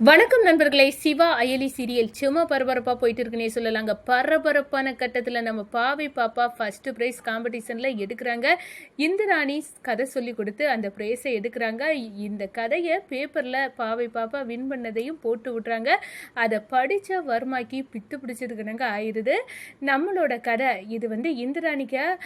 வணக்கம் நண்பர்களே. சிவா அயலி சீரியல். சும்மா பரபரப்பாக போயிட்டு இருக்குன்னே சொல்லலாங்க. பரபரப்பான கட்டத்தில் நம்ம பாவை பாப்பா ஃபஸ்ட்டு ப்ரைஸ் காம்படிஷனில் எடுக்கிறாங்க. இந்திராணி கதை சொல்லி கொடுத்து அந்த ப்ரைஸை எடுக்கிறாங்க. இந்த கதையை பேப்பரில் பாவை பாப்பா வின் பண்ணதையும் போட்டு விட்றாங்க. அதை படித்த வர்மாக்கி பித்து பிடிச்சிருக்கணுங்க. ஆயிடுது நம்மளோட கதை இது வந்து இந்திராணிக்க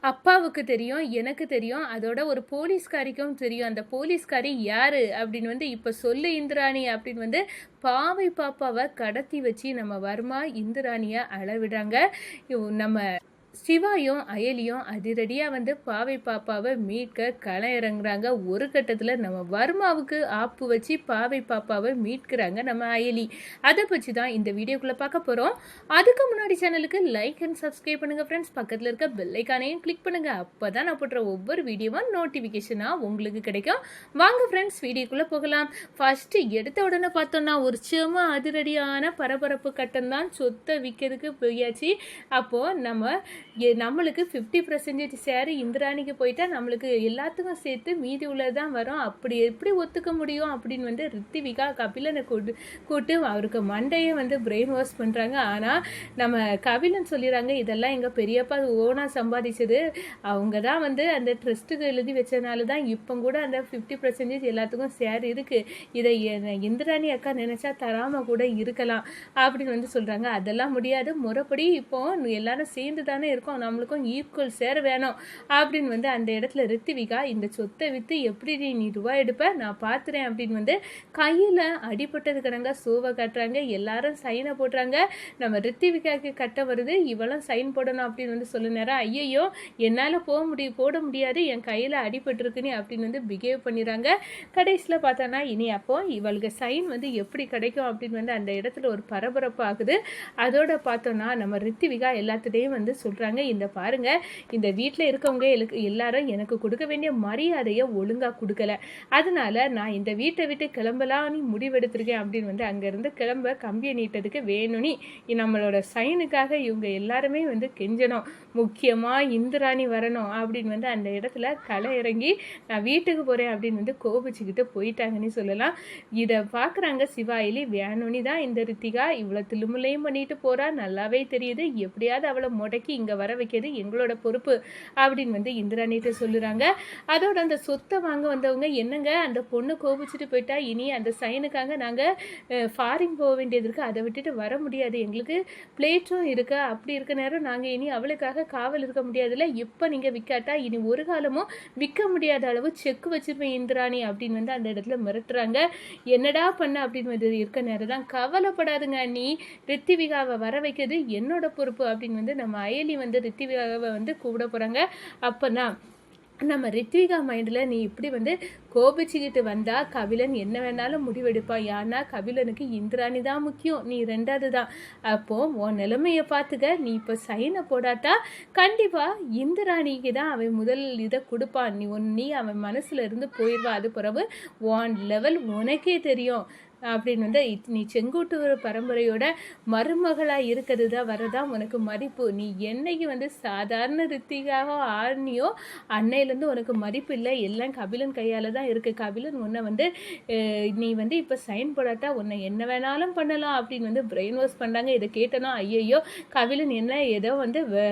அப்பாவுக்கு தெரியும் எனக்கு தெரியும். அதோட ஒரு போலீஸ்காரிக்கும் தெரியும். அந்த போலீஸ்காரி யார்? அப்படின்னு வந்து இப்போ சொல்லு இந்திராணி அப்படின்னு வந்து பாவை பாப்பாவை கடத்தி வச்சு நம்ம வர்மா இந்திராணியை அளவிடுறாங்க. நம்ம சிவாயும் அயலியும் அதிரடியாக வந்து பாவை பாப்பாவை மீட்க களம் இறங்குறாங்க. ஒரு கட்டத்தில் நம்ம வர்மாவுக்கு ஆப்பு வச்சு பாவை பாப்பாவை மீட்கிறாங்க நம்ம அயலி. அதை பற்றி தான் இந்த வீடியோக்குள்ளே பார்க்க போகிறோம் அதுக்கு முன்னாடி சேனலுக்கு லைக் அண்ட் சப்ஸ்கிரைப் பண்ணுங்கள் ஃப்ரெண்ட்ஸ் பக்கத்தில் இருக்க பெல்லைக்கானையும் கிளிக் பண்ணுங்கள் அப்போ தான் நான் போடுற ஒவ்வொரு வீடியோவும் நோட்டிஃபிகேஷனாக உங்களுக்கு கிடைக்கும். வாங்க ஃப்ரெண்ட்ஸ் வீடியோக்குள்ளே போகலாம். ஃபஸ்ட்டு எடுத்த உடனே பார்த்தோன்னா ஒரு சும்மா அதிரடியான பரபரப்பு கட்டம் தான் சொத்தை விற்கிறதுக்கு போயாச்சு. அப்போது நம்ம நம்மளுக்கு ஃபிஃப்டி பர்சன்டேஜ் ஷேர் இந்திராணிக்கு போயிட்டா நம்மளுக்கு எல்லாத்துக்கும் சேர்த்து மீதி உள்ளது தான் வரும். அப்படி எப்படி ஒத்துக்க முடியும் அப்படின்னு வந்து ரித்திவிகா கபிலனை கூட்டு கூட்டு அவருக்கு மண்டையை வந்து பிரெயின் வாஷ் பண்ணுறாங்க ஆனால் நம்ம கபிலன் சொல்லிடுறாங்க இதெல்லாம் எங்கள் பெரியப்பா ஓனாக சம்பாதிச்சது. அவங்க தான் வந்து அந்த ட்ரஸ்ட்டுக்கு எழுதி வச்சனால தான் இப்போ கூட அந்த ஃபிஃப்டி பர்சன்டேஜ் எல்லாத்துக்கும் ஷேர் இருக்குது இதை இந்திராணி அக்கா நினச்சா தராமல் கூட இருக்கலாம். அப்படின்னு வந்து சொல்கிறாங்க அதெல்லாம் முடியாது. முறைப்படி இப்போ எல்லாரும் சேர்ந்து தானே இருக்கோம் நம்மளுக்கும் ஈக்குவல் சேர வேணும் அப்படின்னு வந்து அந்த இடத்துல ரித்திவிகா இந்த சொத்தை விற்று எப்படி நீ நீ ரூபாய் எடுப்ப நான் பார்த்துறேன் அப்படின்னு வந்து கையில் அடிபட்டது கிடங்க சோவை கட்டுறாங்க எல்லாரும் சைனை போடுறாங்க. நம்ம ரித்திவிகாக்கு கட்ட வருது இவளும் சைன் போடணும் அப்படின்னு வந்து சொல்ல நேரம் ஐயையோ என்னால் போக முடியும் போட முடியாது என் கையில் அடிபட்டிருக்குன்னு அப்படின்னு வந்து பிஹேவ் பண்ணிடுறாங்க. கடைசியில் பார்த்தோன்னா இனி அப்போ இவளுக்கு சைன் வந்து எப்படி கிடைக்கும் அப்படின்னு வந்து அந்த இடத்துல ஒரு பரபரப்பு ஆகுது. அதோட பார்த்தோன்னா நம்ம ரித்திவிகா எல்லாத்துலேயும் வந்து சொல்கிறாங்க இந்த பாருங்க இந்த வீட்டில் இருக்கவங்க எல்லாரும் எனக்கு கொடுக்க வேண்டிய மரியாதையை ஒழுங்காக கொடுக்கல. அதனால நான் இந்த வீட்டை விட்டு கிளம்பலாம்னு முடிவெடுத்திருக்கேன் அப்படின்னு வந்து அங்கேருந்து கிளம்ப கம்பியை நீட்டதுக்கு வேணும்னி நம்மளோட சைனுக்காக இவங்க எல்லாருமே வந்து கெஞ்சணும். முக்கியமாக இந்திராணி வரணும் அப்படின்னு வந்து அந்த இடத்துல களை இறங்கி நான் வீட்டுக்கு போகிறேன் அப்படின்னு வந்து கோபிச்சுக்கிட்டு போயிட்டாங்கன்னு சொல்லலாம். இதை பார்க்குறாங்க சிவாயிலி. வேணுனி தான் இந்த ரித்திகா இவ்வளோ திலுமுலையும் பண்ணிட்டு போகிறா நல்லாவே தெரியுது. எப்படியாவது அவளை முடக்கி இங்கே வர வைக்கிறது எங்களோட பொறுப்பு அப்படின்னு வந்து இந்திராணிகிட்ட சொல்லுறாங்க. அதோட அந்த சொத்தை வாங்க வந்தவங்க என்னங்க அந்த பொண்ணு கோபிச்சுட்டு போயிட்டா? இனி அந்த சைனுக்காக நாங்கள் ஃபாரின் போக வேண்டியது இருக்குது அதை விட்டுட்டு வர முடியாது. எங்களுக்கு பிளேட்டும் இருக்கு. அப்படி இருக்க நேரம் நாங்கள் இனி அவளுக்காக காவல் இருக்க முடியாதுல்ல. இப்போ நீங்கள் விற்காட்டா இனி ஒரு காலமும் விற்க முடியாத அளவு செக் வச்சிருப்பேன் இந்திராணி அப்படின்னு வந்து அந்த இடத்துல மிரட்டுறாங்க. என்னடா பண்ண? அப்படின்னு வந்து இருக்க நேரம் தான் கவலைப்படாதுங்க நீ ரித்திவிகாவை வர வைக்கிறது என்னோட பொறுப்பு அப்படின்னு வந்து நம்ம அயலி வந்து ரித்திவிகாவை வந்து கூப்பிட போகிறாங்க அப்போனா நம்ம ரித்விகா மைண்டில் நீ இப்படி வந்து கோபிச்சுக்கிட்டு வந்தால் கபிலன் என்ன வேணாலும் முடிவெடுப்பான் ஏன்னா கபிலனுக்கு இந்திராணி தான் முக்கியம். நீ ரெண்டாவது தான். அப்போது உன் நிலைமையை பார்த்துக்க நீ இப்போ சைனை போடாட்டா? கண்டிப்பாக இந்திராணிக்கு தான் அவன் முதல் இதை கொடுப்பான். நீ ஒன் நீ அவன் மனசுல இருந்து போயிடுவா. அது பிறகு உன் லெவல் உனக்கே தெரியும். அப்படின்னு வந்து இத்- நீ செங்குட்டுவர் பரம்பரையோட மருமகளாக இருக்கிறது தான் வரதான் உனக்கு மதிப்பு. நீ என்னைக்கு வந்து சாதாரண ரித்திகாக ஆர்னியோ அன்னையிலேருந்து உனக்கு மதிப்பு இல்லை. எல்லாம் கபிலன் கையால் தான் இருக்குது கபிலன் உன்னை வந்து நீ வந்து இப்போ சைன் போடாட்டா உன்னை என்ன வேணாலும் பண்ணலாம் அப்படின்னு வந்து பிரெயின் வாஷ் பண்ணாங்க இதை கேட்டனா ஐயையோ கபிலன் என்ன ஏதோ வந்து வ-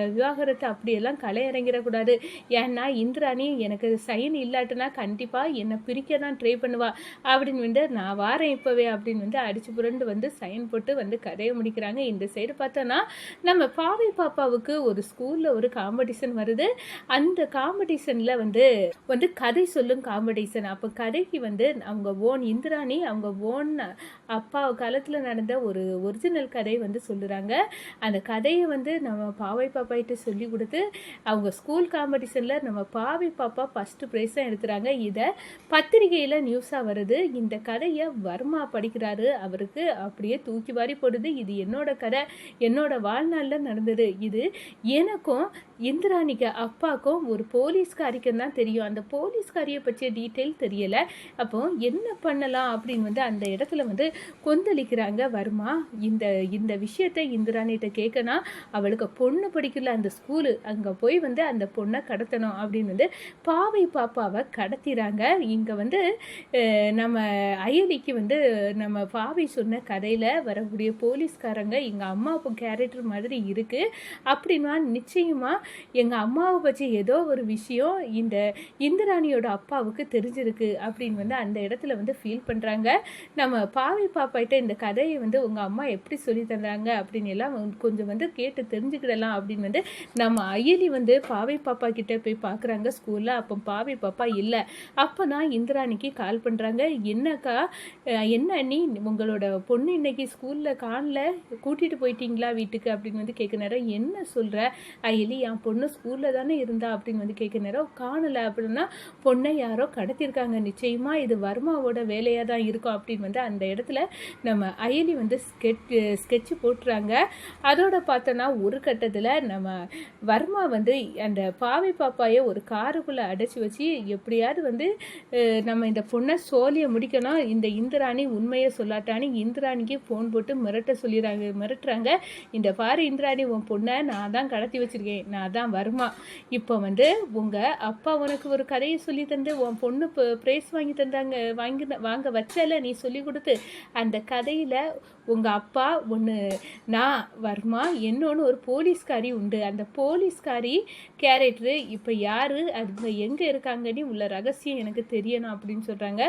அப்படியெல்லாம் கலையிறங்கிடக்கூடாது ஏன்னா இந்திராணி எனக்கு சைன் இல்லாட்டினா கண்டிப்பாக என்னை பிரிக்க தான் ட்ரை பண்ணுவா. அப்படின்னு வந்து நான் வாரேன் இப்போவே. அப்படின்னு வந்து அடிச்சு புரண்டு வந்து சைன் போட்டு வந்து கதையை முடிக்கிறாங்க. இந்த சைடு பார்த்தோன்னா நம்ம பாவை பாப்பாவுக்கு ஒரு ஸ்கூலில் ஒரு காம்படிஷன் வருது. அந்த காம்படிஷனில் வந்து வந்து கதை சொல்லும் காம்படிஷன் அப்போ கதைக்கு வந்து அவங்க ஓன் இந்திராணி அவங்க ஓன் அப்பா காலத்தில் நடந்த ஒரு ஒரிஜினல் கதை வந்து சொல்லுறாங்க. அந்த கதையை வந்து நம்ம பாவை பாப்பாயிட்ட சொல்லி கொடுத்து அவங்க ஸ்கூல் காம்படிஷனில் நம்ம பாவை பாப்பா ஃபஸ்ட்டு ப்ரைஸாக எடுத்துகிறாங்க இதை பத்திரிகையில் நியூஸாக வருது. இந்த கதையை வர்மா படிக்கிறாரு அவருக்கு அப்படியே தூக்கி வாரி போடுது. இது என்னோட கதை என்னோட வாழ்நாளில் நடந்தது. இது எனக்கும் இந்திராணிக்கு அப்பாக்கும் ஒரு போலீஸ்காரிக்கும் தான் தெரியும். அந்த போலீஸ்காரியை பற்றிய டீட்டெயில் தெரியலை. அப்போ என்ன பண்ணலாம் அப்படின்னு வந்து அந்த இடத்துல வந்து கொந்தளிக்கிறாங்க வர்மா. இந்த இந்த விஷயத்தை இந்திராணிகிட்ட கேட்கனா அவளுக்கு பொண்ணு படிக்கல அந்த ஸ்கூலு அங்கே போய் வந்து அந்த பொண்ணை கடத்தணும் அப்படின்னு வந்து பாவை பாப்பாவை கடத்திறாங்க. இங்கே வந்து நம்ம அயலிக்கு வந்து நம்ம பாவை சொன்ன கதையில் வரக்கூடிய போலீஸ்காரங்க எங்கள் அம்மா அப்போ கேரக்டர் மாதிரி இருக்குது அப்படின்னா நிச்சயமாக எங்கள் அம்மாவை பற்றி ஏதோ ஒரு விஷயம் இந்த இந்திராணியோட அப்பாவுக்கு தெரிஞ்சிருக்கு அப்படின்னு வந்து அந்த இடத்துல வந்து ஃபீல் பண்ணுறாங்க நம்ம பாவி பாப்பாகிட்ட இந்த கதையை வந்து உங்கள் அம்மா எப்படி சொல்லி தந்தாங்க அப்படின்னு எல்லாம் கொஞ்சம் வந்து கேட்டு தெரிஞ்சுக்கிடலாம் அப்படின்னு வந்து நம்ம அயலி வந்து பாவை பாப்பா கிட்டே போய் பார்க்குறாங்க ஸ்கூலில் அப்போ பாவை பாப்பா இல்லை. அப்போ தான் இந்திராணிக்கு கால் பண்ணுறாங்க என்னக்கா என்ன அண்ணி உங்களோட பொண்ணு இன்னைக்கு ஸ்கூலில் காணல கூட்டிகிட்டு போயிட்டீங்களா வீட்டுக்கு அப்படின்னு வந்து கேட்குறாரு நேரம் என்ன சொல்கிற அயலி என் பொண்ணு ஸ்கூலில் தானே இருந்தா? அப்படின்னு வந்து கேட்க நேரம் காணலை. அப்படின்னா பொண்ணை யாரோ கடத்தியிருக்காங்க. நிச்சயமாக இது வர்மாவோட வேலையாக தான் இருக்கும். அப்படின்னு வந்து அந்த இடத்துல நம்ம அயலி வந்து ஸ்கெட் ஸ்கெட்ச் போட்டுறாங்க. அதோட பார்த்தோன்னா ஒரு கட்டத்தில் நம்ம வர்மா வந்து அந்த பாவை பாப்பாயை ஒரு காருக்குள்ளே அடைச்சி வச்சு எப்படியாவது வந்து நம்ம இந்த பொண்ணை சோழியை முடிக்கணும். இந்த இந்திராணி உண்மையை சொல்லாட்டானு இந்திராணிக்கு ஃபோன் போட்டு மிரட்ட சொல்லிடுறாங்க மிரட்டுறாங்க. இந்த பாரு இந்திராணி உன் பொண்ணை நான் தான் கடத்தி வச்சுருக்கேன். நான் அதான் வருமா. இப்போ வந்து உங்கள் அப்பா உனக்கு ஒரு கதையை சொல்லி தந்து உன் பொண்ணு ப்ரைஸ் வாங்கி தந்தாங்க வாங்கி வாங்க வச்சல நீ சொல்லி கொடுத்து அந்த கதையில் உங்கள் அப்பா ஒன்று நான் வர்மா என்னொன்று ஒரு போலீஸ்காரி உண்டு. அந்த போலீஸ்காரி கேரக்டரு இப்போ யார் அது எங்கே இருக்காங்கன்னு உள்ள ரகசியம் எனக்கு தெரியணும் அப்படின்னு சொல்கிறாங்க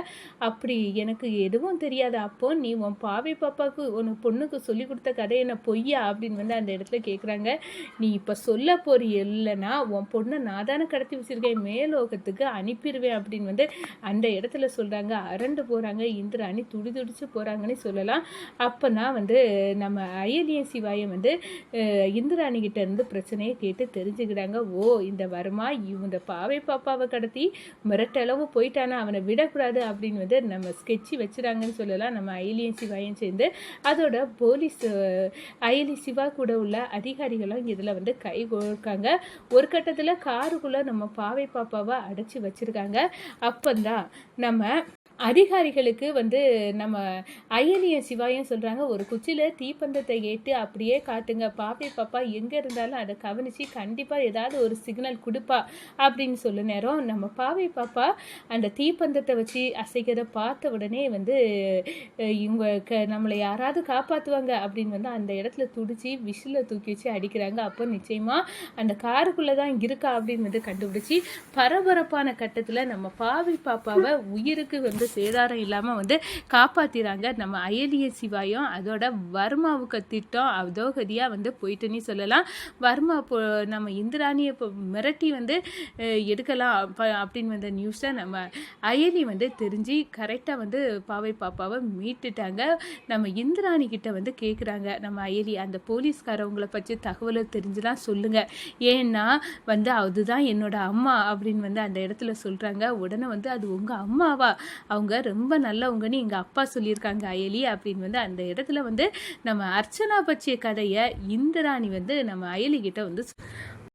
அப்படி எனக்கு எதுவும் தெரியாது. அப்போ நீ உன் பாவை பாப்பாவுக்கு உன் பொண்ணுக்கு சொல்லி கொடுத்த கதை என்ன பொய்யா அப்படின்னு வந்து அந்த இடத்துல கேட்குறாங்க நீ இப்போ சொல்ல போறி இல்லைன்னா உன் பொண்ணை நான் தானே கடத்தி வச்சுருக்கேன். மேலோகத்துக்கு அனுப்பிடுவேன் அப்படின்னு வந்து அந்த இடத்துல சொல்கிறாங்க அரண்டு போகிறாங்க இந்திராணி துடி துடிச்சு போகிறாங்கன்னு சொல்லலாம். அப்போனா வந்து நம்ம அயலிய சிவாயம் வந்து இந்திராணிகிட்ட இந்திராணி இருந்து பிரச்சனையை கேட்டு தெரிஞ்சுக்கிறாங்க ஓ இந்த வருமா இந்த பாவை பாப்பாவை கடத்தி மிரட்டளவு போயிட்டானா அவனை விடக்கூடாது அப்படின்னு வந்து நம்ம ஸ்கெட்சி வச்சுறாங்கன்னு சொல்லலாம். நம்ம அயலியன் சிவாயும் சேர்ந்து அதோட போலீஸ் அயலி சிவா கூட உள்ள அதிகாரிகளும் இதில் வந்து கை கொடுக்காங்க. ஒரு கட்டத்தில் காருக்குள்ளே நம்ம பாவை பாப்பாவை அடைச்சி வச்சுருக்காங்க. அப்போந்தான் நம்ம அதிகாரிகளுக்கு வந்து நம்ம அயலிய சிவாயும் சொல்கிறாங்க ஒரு குச்சியில் தீப்பந்தத்தை ஏட்டு அப்படியே காட்டுங்க. பாப்பே பாப்பா எங்கே இருந்தாலும் அதை கவனித்து கண்டிப்பாக ஏதாவது ஒரு சிக்னல் கொடுப்பா அப்படின்னு சொல்ல நேரம். நம்ம பாவை பாப்பா அந்த தீப்பந்தத்தை வச்சு அசைக்கிறத பார்த்த உடனே வந்து இவங்க க நம்மளை யாராவது காப்பாற்றுவாங்க அப்படின்னு வந்து அந்த இடத்துல துடிச்சு விஷில் தூக்கி வச்சு அடிக்கிறாங்க. அப்போ நிச்சயமாக அந்த காருக்குள்ளே தான் இருக்கா அப்படின்னு வந்து கண்டுபிடிச்சி பரபரப்பான கட்டத்தில் நம்ம பாவை பாப்பாவை உயிருக்கு வந்து சேதாரம் இல்லாமல் வந்து காப்பாற்றிறாங்க நம்ம அயலிய சிவாயும் அதோட வர்மாவுக்கு திட்டம் அதோகதியாக வந்து போயிட்டுன்னு சொல்லலாம். வர்மா இப்போ நம்ம இந்திராணியை இப்போ மிரட்டி வந்து எடுக்கலாம் அப்படின்னு வந்த நியூஸை நம்ம அயலி வந்து தெரிஞ்சு கரெக்டாக வந்து பாவை பாப்பாவை மீட்டுட்டாங்க. நம்ம இந்திராணி கிட்ட வந்து கேட்குறாங்க நம்ம அயலி அந்த போலீஸ்காரவங்களை பற்றி தகவலை தெரிஞ்சுலாம் சொல்லுங்கள் ஏன்னா வந்து அதுதான் என்னோட அம்மா அப்படின்னு வந்து அந்த இடத்துல சொல்கிறாங்க உடனே வந்து அது உங்கள் அம்மாவா? அவங்க ரொம்ப நல்லவங்கன்னு எங்கள் அப்பா சொல்லியிருக்காங்க அயலி அப்படின்னு வந்து அந்த இடத்துல வந்து நம்ம அர்ச்சனா பற்றிய கதையை இந்திராணி வந்து நம்ம அயலி வந்து